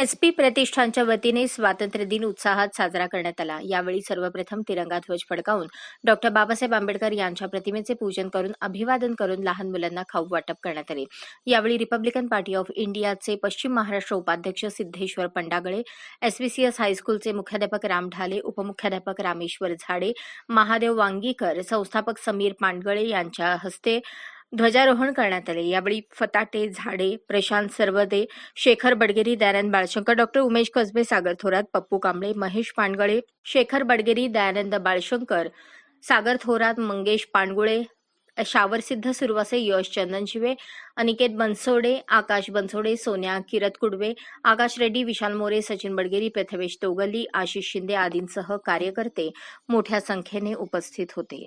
S P प्रतिष्ठानच्या वतीने स्वातंत्र्य दिन उत्साहात साजरा करण्यात आला. यावेळी सर्वप्रथम तिरंगा ध्वज फडकावून डॉक्टर बाबासाहेब आंबेडकर यांच्या प्रतिमेचे पूजन करून अभिवादन करून लहान मुलांना खाऊ वाटप करण्यात आले. यावेळी रिपब्लिकन पार्टी ऑफ इंडियाचे पश्चिम महाराष्ट्र उपाध्यक्ष सिद्धेश्वर पंडागळे एसबीसीएस हायस्कूलचे मुख्याध्यापक राम ढाले उपमुख्याध्यापक रामेश्वर झाडे महादेव वांगीकर संस्थापक समीर पांडगळे यांच्या हस्ते ध्वजारोहण करण्यात आले. यावेळी फताटे झाडे प्रशांत सरवदे शेखर बडगेरी दयानंद बाळशंकर डॉक्टर उमेश कसबे सागर थोरात पप्पू कांबळे महेश पानगळे शेखर बडगेरी दयानंद बाळशंकर सागर थोरात मंगेश पानगुळे शावरसिद्ध सुरवासे यश चंदनशिवे अनिकेत बनसोडे आकाश बनसोडे सोन्या किरत कुडवे आकाश रेड्डी विशाल मोरे सचिन बडगेरी प्रथमेश तोगली आशिष शिंदे आदींसह कार्यकर्ते मोठ्या संख्येने उपस्थित होते.